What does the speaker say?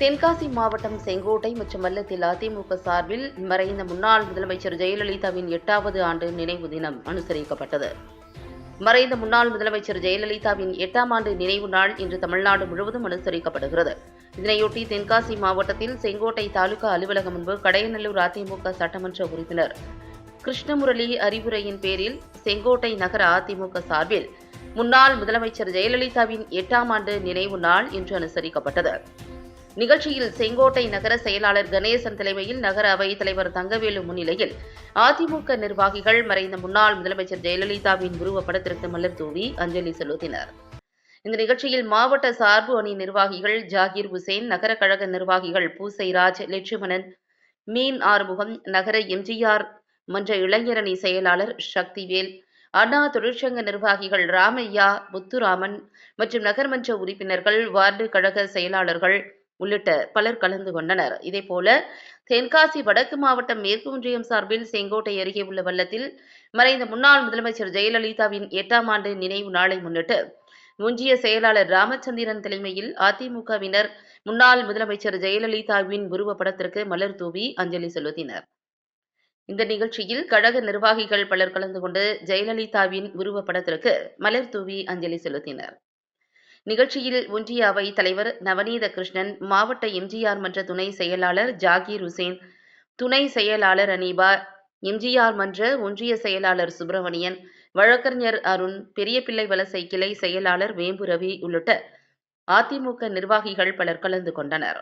தென்காசி மாவட்டம் செங்கோட்டை மற்றும் மல்லத்தில் அதிமுக சார்பில் மறைந்த முன்னாள் முதலமைச்சர் ஜெயலலிதாவின் எட்டாவது ஆண்டு நினைவு தினம் அனுசரிக்கப்பட்டது. மறைந்த முன்னாள் முதலமைச்சர் ஜெயலலிதாவின் எட்டாம் ஆண்டு நினைவு நாள் இன்று தமிழ்நாடு முழுவதும் அனுசரிக்கப்படுகிறது. இதனையொட்டி தென்காசி மாவட்டத்தில் செங்கோட்டை தாலுகா அலுவலகம் முன்பு கடையநல்லூர் அதிமுக சட்டமன்ற உறுப்பினர் கிருஷ்ணமுரளி அறிவுரையின் பேரில் செங்கோட்டை நகர அதிமுக சார்பில் முன்னாள் முதலமைச்சர் ஜெயலலிதாவின் எட்டாம் ஆண்டு நினைவு நாள் இன்று அனுசரிக்கப்பட்டது. நிகழ்ச்சியில் செங்கோட்டை நகர செயலாளர் கணேசன் தலைமையில் நகர அவைத் தலைவர் தங்கவேலு முன்னிலையில். அதிமுக நிர்வாகிகள் மறைந்த முன்னாள் முதலமைச்சர் ஜெயலலிதாவின் உருவப்படத்திற்கு மலர் தூவி அஞ்சலி செலுத்தினர். இந்த நிகழ்ச்சியில் மாவட்ட சார்பு அணி நிர்வாகிகள் ஜாகிர் ஹுசேன் நகர கழக நிர்வாகிகள் பூசைராஜ் லட்சுமணன் மீன் ஆறுமுகம் நகர எம்ஜிஆர் மன்ற இளைஞரணி செயலாளர் சக்திவேல் அண்ணா தொழிற்சங்க நிர்வாகிகள் ராமையா முத்துராமன் மற்றும் நகர்மன்ற உறுப்பினர்கள் வார்டு கழக செயலாளர்கள் உள்ளிட்ட பலர் கலந்து கொண்டனர். இதேபோல தென்காசி வடக்கு மாவட்டம் மேற்கு ஒன்றியம் சார்பில் செங்கோட்டை அருகே உள்ள வல்லத்தில் மறைந்த முன்னாள் முதலமைச்சர் ஜெயலலிதாவின் எட்டாம் ஆண்டு நினைவு நாளை முன்னிட்டு ஒன்றிய செயலாளர் ராமச்சந்திரன் தலைமையில் அதிமுகவினர் முன்னாள் முதலமைச்சர் ஜெயலலிதாவின் உருவப்படத்திற்கு மலர் தூவி அஞ்சலி செலுத்தினர். இந்த நிகழ்ச்சியில் கழக நிர்வாகிகள் பலர் கலந்து கொண்டு ஜெயலலிதாவின் உருவப்படத்திற்கு மலர் தூவி அஞ்சலி செலுத்தினர். நிகழ்ச்சியில் ஒன்றிய அவை தலைவர் நவநீத கிருஷ்ணன் மாவட்ட எம்ஜிஆர் மன்ற துணை செயலாளர் ஜாகீர் ஹுசேன் துணை செயலாளர் அனீபா எம்ஜிஆர் மன்ற ஒன்றிய செயலாளர் சுப்பிரமணியன் வழக்கறிஞர் அருண் பெரியபிள்ளை வலசை கிளை செயலாளர் வேம்பு ரவி உள்ளிட்ட அதிமுக நிர்வாகிகள் பலர் கலந்து கொண்டனர்.